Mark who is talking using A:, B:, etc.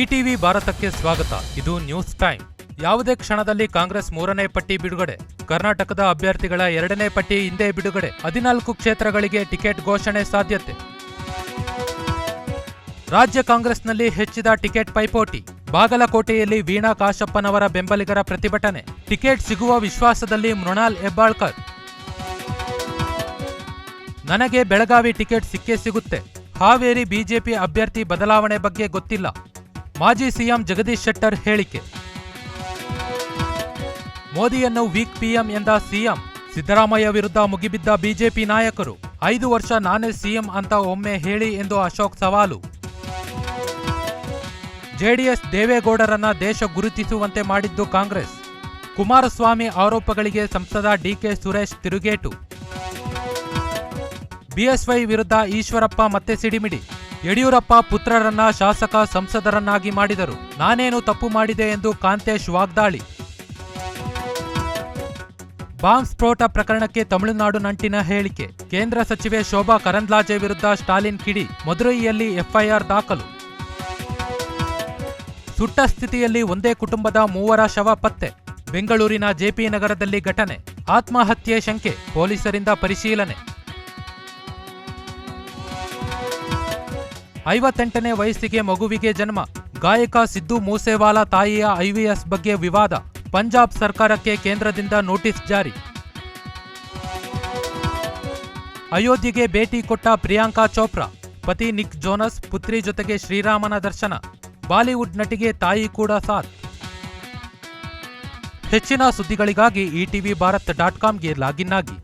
A: ETV ಭಾರತಕ್ಕೆ ಸ್ವಾಗತ. ಇದು ನ್ಯೂಸ್ ಟೈಮ್. ಯಾವುದೇ ಕ್ಷಣದಲ್ಲಿ ಕಾಂಗ್ರೆಸ್ ಮೂರನೇ ಪಟ್ಟಿ ಬಿಡುಗಡೆ, ಕರ್ನಾಟಕದ ಅಭ್ಯರ್ಥಿಗಳ ಎರಡನೇ ಪಟ್ಟಿ ಹಿಂದೆ ಬಿಡುಗಡೆ, ಹದಿನಾಲ್ಕು ಕ್ಷೇತ್ರಗಳಿಗೆ ಟಿಕೆಟ್ ಘೋಷಣೆ ಸಾಧ್ಯತೆ. ರಾಜ್ಯ ಕಾಂಗ್ರೆಸ್ನಲ್ಲಿ ಹೆಚ್ಚಿದ ಟಿಕೆಟ್ ಪೈಪೋಟಿ. ಬಾಗಲಕೋಟೆಯಲ್ಲಿ ವೀಣಾ ಕಾಶಪ್ಪನವರ ಬೆಂಬಲಿಗರ ಪ್ರತಿಭಟನೆ. ಟಿಕೆಟ್ ಸಿಗುವ ವಿಶ್ವಾಸದಲ್ಲಿ ಮೃಣಾಲ್ ಹೆಬ್ಬಾಳ್ಕರ್. ನನಗೆ ಬೆಳಗಾವಿ ಟಿಕೆಟ್ ಸಿಕ್ಕೇ ಸಿಗುತ್ತೆ. ಹಾವೇರಿ ಬಿಜೆಪಿ ಅಭ್ಯರ್ಥಿ ಬದಲಾವಣೆ ಬಗ್ಗೆ ಗೊತ್ತಿಲ್ಲ. ಮಾಜಿ ಸಿಎಂ ಜಗದೀಶ್ ಶೆಟ್ಟರ್ ಹೇಳಿಕೆ. ಮೋದಿಯನ್ನು ವೀಕ್ ಪಿಎಂ ಎಂದ ಸಿಎಂ, ಸಿದ್ದರಾಮಯ್ಯ ವಿರುದ್ಧ ಮುಗಿಬಿದ್ದ ಬಿಜೆಪಿ ನಾಯಕರು, ಐದು ವರ್ಷ ನಾನೇ ಸಿಎಂ ಅಂತ ಒಮ್ಮೆ ಹೇಳಿ ಎಂದು ಅಶೋಕ್ ಸವಾಲು. ಜೆಡಿಎಸ್ ದೇವೇಗೌಡರನ್ನ ದೇಶ ಗುರುತಿಸುವಂತೆ ಮಾಡಿದ್ದು ಕಾಂಗ್ರೆಸ್. ಕುಮಾರಸ್ವಾಮಿ ಆರೋಪಗಳಿಗೆ ಸಂಸದ ಡಿಕೆ ಸುರೇಶ್ ತಿರುಗೇಟು. ಬಿಎಸ್ವೈ ವಿರುದ್ಧ ಈಶ್ವರಪ್ಪ ಮತ್ತೆ ಸಿಡಿಮಿಡಿ. ಯಡಿಯೂರಪ್ಪ ಪುತ್ರರನ್ನ ಶಾಸಕ ಸಂಸದರನ್ನಾಗಿ ಮಾಡಿದರು. ನಾನೇನು ತಪ್ಪು ಮಾಡಿದೆ ಎಂದು ಕಾಂತೇಶ್ ವಾಗ್ದಾಳಿ. ಬಾಂಬ್ ಸ್ಫೋಟ ಪ್ರಕರಣಕ್ಕೆ ತಮಿಳುನಾಡು ನಂಟಿನ ಹೇಳಿಕೆ. ಕೇಂದ್ರ ಸಚಿವೆ ಶೋಭಾ ಕರಂದ್ಲಾಜೆ ವಿರುದ್ಧ ಸ್ಟಾಲಿನ್ ಕಿಡಿ. ಮದುರೈಯಲ್ಲಿ ಎಫ್ಐಆರ್ ದಾಖಲು. ಸುಟ್ಟ ಸ್ಥಿತಿಯಲ್ಲಿ ಒಂದೇ ಕುಟುಂಬದ ಮೂವರ ಶವ ಪತ್ತೆ. ಬೆಂಗಳೂರಿನ ಜೆಪಿ ನಗರದಲ್ಲಿ ಘಟನೆ. ಆತ್ಮಹತ್ಯೆ ಶಂಕೆ. ಪೊಲೀಸರಿಂದ ಪರಿಶೀಲನೆ. ಐವತ್ತೆಂಟನೇ ವಯಸ್ಸಿಗೆ ಮಗುವಿಗೆ ಜನ್ಮ. ಗಾಯಕ ಸಿದ್ದು ಮೂಸೇವಾಲಾ ತಾಯಿಯ ಐವಿಎಸ್ ಬಗ್ಗೆ ವಿವಾದ. ಪಂಜಾಬ್ ಸರ್ಕಾರಕ್ಕೆ ಕೇಂದ್ರದಿಂದ ನೋಟಿಸ್ ಜಾರಿ. ಅಯೋಧ್ಯೆಗೆ ಭೇಟಿ ಕೊಟ್ಟ ಪ್ರಿಯಾಂಕಾ ಚೋಪ್ರಾ. ಪತಿ ನಿಕ್ ಜೋನಸ್, ಪುತ್ರಿ ಜೊತೆಗೆ ಶ್ರೀರಾಮನ ದರ್ಶನ. ಬಾಲಿವುಡ್ ನಟಿಗೆ ತಾಯಿ ಕೂಡ ಸಾಥ್. ಹೆಚ್ಚಿನ ಸುದ್ದಿಗಳಿಗಾಗಿ ಇಟಿವಿ ಭಾರತ್ ಡಾಟ್ ಕಾಮ್ಗೆ ಲಾಗಿನ್ ಆಗಿ.